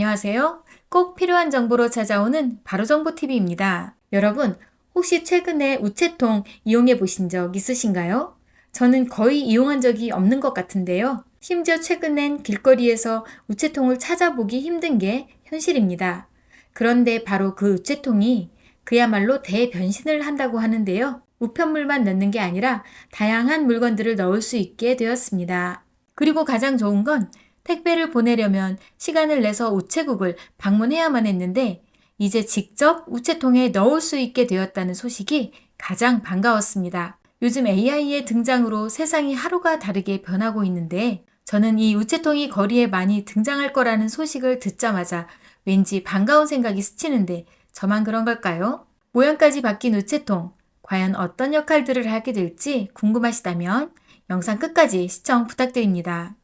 안녕하세요. 꼭 필요한 정보로 찾아오는 바로정보TV입니다. 여러분, 혹시 최근에 우체통 이용해 보신 적 있으신가요? 저는 거의 이용한 적이 없는 것 같은데요. 심지어 최근엔 길거리에서 우체통을 찾아보기 힘든 게 현실입니다. 그런데 바로 그 우체통이 그야말로 대변신을 한다고 하는데요. 우편물만 넣는 게 아니라 다양한 물건들을 넣을 수 있게 되었습니다. 그리고 가장 좋은 건 택배를 보내려면 시간을 내서 우체국을 방문해야만 했는데 이제 직접 우체통에 넣을 수 있게 되었다는 소식이 가장 반가웠습니다. 요즘 AI의 등장으로 세상이 하루가 다르게 변하고 있는데 저는 이 우체통이 거리에 많이 등장할 거라는 소식을 듣자마자 왠지 반가운 생각이 스치는데 저만 그런 걸까요? 모양까지 바뀐 우체통, 과연 어떤 역할들을 하게 될지 궁금하시다면 영상 끝까지 시청 부탁드립니다.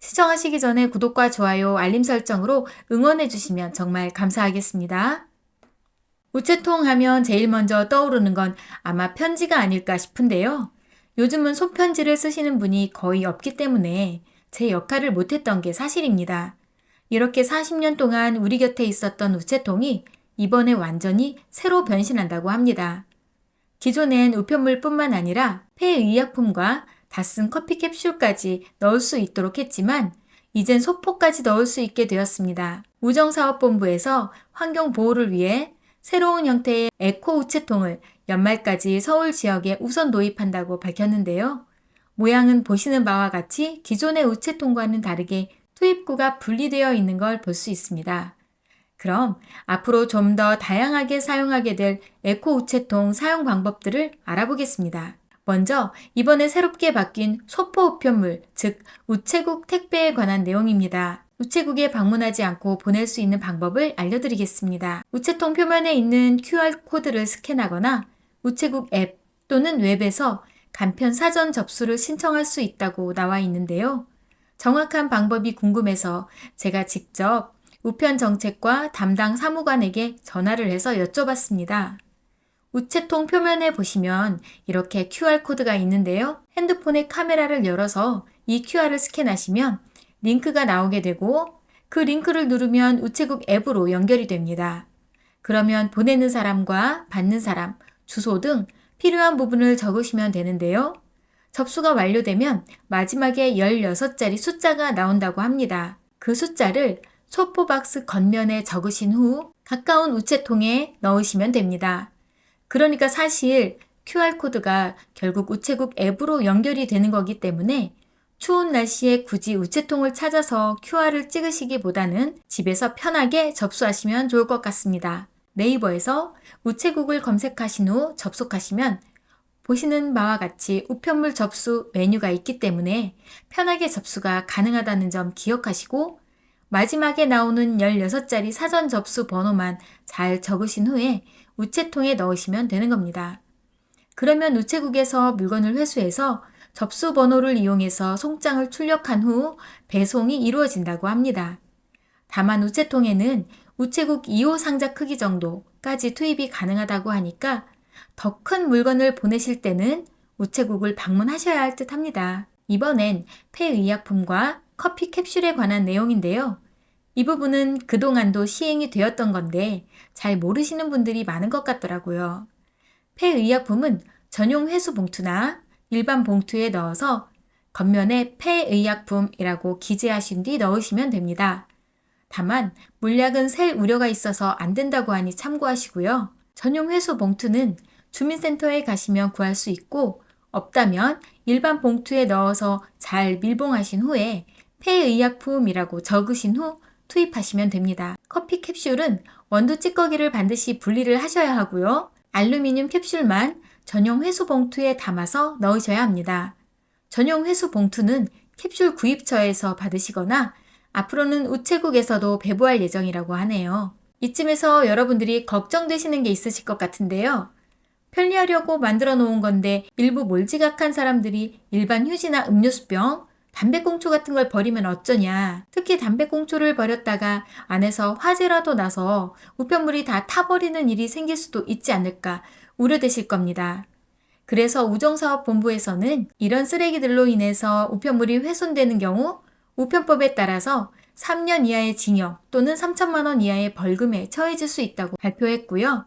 시청하시기 전에 구독과 좋아요, 알림 설정으로 응원해 주시면 정말 감사하겠습니다. 우체통 하면 제일 먼저 떠오르는 건 아마 편지가 아닐까 싶은데요. 요즘은 손편지를 쓰시는 분이 거의 없기 때문에 제 역할을 못했던 게 사실입니다. 이렇게 40년 동안 우리 곁에 있었던 우체통이 이번에 완전히 새로 변신한다고 합니다. 기존엔 우편물뿐만 아니라 폐의약품과 다 쓴 커피 캡슐까지 넣을 수 있도록 했지만 이젠 소포까지 넣을 수 있게 되었습니다. 우정사업본부에서 환경 보호를 위해 새로운 형태의 에코 우체통을 연말까지 서울 지역에 우선 도입한다고 밝혔는데요. 모양은 보시는 바와 같이 기존의 우체통과는 다르게 투입구가 분리되어 있는 걸 볼 수 있습니다. 그럼 앞으로 좀 더 다양하게 사용하게 될 에코 우체통 사용 방법들을 알아보겠습니다. 먼저 이번에 새롭게 바뀐 소포 우편물, 즉 우체국 택배에 관한 내용입니다. 우체국에 방문하지 않고 보낼 수 있는 방법을 알려드리겠습니다. 우체통 표면에 있는 QR코드를 스캔하거나 우체국 앱 또는 웹에서 간편 사전 접수를 신청할 수 있다고 나와 있는데요. 정확한 방법이 궁금해서 제가 직접 우편 정책과 담당 사무관에게 전화를 해서 여쭤봤습니다. 우체통 표면에 보시면 이렇게 QR코드가 있는데요. 핸드폰의 카메라를 열어서 이 QR을 스캔하시면 링크가 나오게 되고 그 링크를 누르면 우체국 앱으로 연결이 됩니다. 그러면 보내는 사람과 받는 사람, 주소 등 필요한 부분을 적으시면 되는데요. 접수가 완료되면 마지막에 16자리 숫자가 나온다고 합니다. 그 숫자를 소포박스 겉면에 적으신 후 가까운 우체통에 넣으시면 됩니다. 그러니까 사실 QR코드가 결국 우체국 앱으로 연결이 되는 거기 때문에 추운 날씨에 굳이 우체통을 찾아서 QR을 찍으시기보다는 집에서 편하게 접수하시면 좋을 것 같습니다. 네이버에서 우체국을 검색하신 후 접속하시면 보시는 바와 같이 우편물 접수 메뉴가 있기 때문에 편하게 접수가 가능하다는 점 기억하시고 마지막에 나오는 16자리 사전 접수 번호만 잘 적으신 후에 우체통에 넣으시면 되는 겁니다. 그러면 우체국에서 물건을 회수해서 접수 번호를 이용해서 송장을 출력한 후 배송이 이루어진다고 합니다. 다만 우체통에는 우체국 2호 상자 크기 정도까지 투입이 가능하다고 하니까 더 큰 물건을 보내실 때는 우체국을 방문하셔야 할 듯 합니다. 이번엔 폐의약품과 커피 캡슐에 관한 내용인데요. 이 부분은 그동안도 시행이 되었던 건데 잘 모르시는 분들이 많은 것 같더라고요. 폐의약품은 전용 회수 봉투나 일반 봉투에 넣어서 겉면에 폐의약품이라고 기재하신 뒤 넣으시면 됩니다. 다만 물약은 셀 우려가 있어서 안 된다고 하니 참고하시고요. 전용 회수 봉투는 주민센터에 가시면 구할 수 있고 없다면 일반 봉투에 넣어서 잘 밀봉하신 후에 폐의약품이라고 적으신 후 투입하시면 됩니다. 커피 캡슐은 원두 찌꺼기를 반드시 분리를 하셔야 하고요. 알루미늄 캡슐만 전용 회수 봉투에 담아서 넣으셔야 합니다. 전용 회수 봉투는 캡슐 구입처에서 받으시거나 앞으로는 우체국에서도 배부할 예정이라고 하네요. 이쯤에서 여러분들이 걱정되시는 게 있으실 것 같은데요. 편리하려고 만들어 놓은 건데 일부 몰지각한 사람들이 일반 휴지나 음료수병, 담배꽁초 같은 걸 버리면 어쩌냐. 특히 담배꽁초를 버렸다가 안에서 화재라도 나서 우편물이 다 타버리는 일이 생길 수도 있지 않을까 우려되실 겁니다. 그래서 우정사업본부에서는 이런 쓰레기들로 인해서 우편물이 훼손되는 경우 우편법에 따라서 3년 이하의 징역 또는 3천만 원 이하의 벌금에 처해질 수 있다고 발표했고요.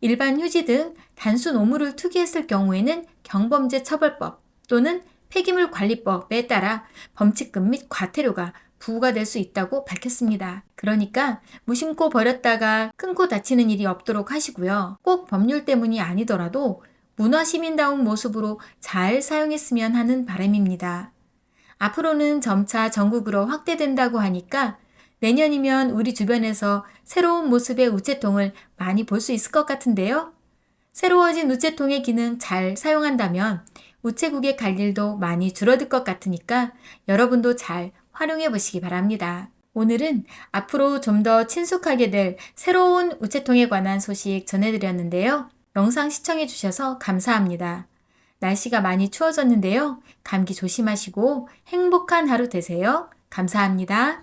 일반 휴지 등 단순 오물을 투기했을 경우에는 경범죄 처벌법 또는 폐기물 관리법에 따라 범칙금 및 과태료가 부과가 될수 있다고 밝혔습니다. 그러니까 무심코 버렸다가 큰코 다치는 일이 없도록 하시고요. 꼭 법률 때문이 아니더라도 문화 시민다운 모습으로 잘 사용했으면 하는 바람입니다. 앞으로는 점차 전국으로 확대된다고 하니까 내년이면 우리 주변에서 새로운 모습의 우체통을 많이 볼 수 있을 것 같은데요. 새로워진 우체통의 기능 잘 사용한다면 우체국에 갈 일도 많이 줄어들 것 같으니까 여러분도 잘 활용해 보시기 바랍니다. 오늘은 앞으로 좀 더 친숙하게 될 새로운 우체통에 관한 소식 전해드렸는데요. 영상 시청해 주셔서 감사합니다. 날씨가 많이 추워졌는데요. 감기 조심하시고 행복한 하루 되세요. 감사합니다.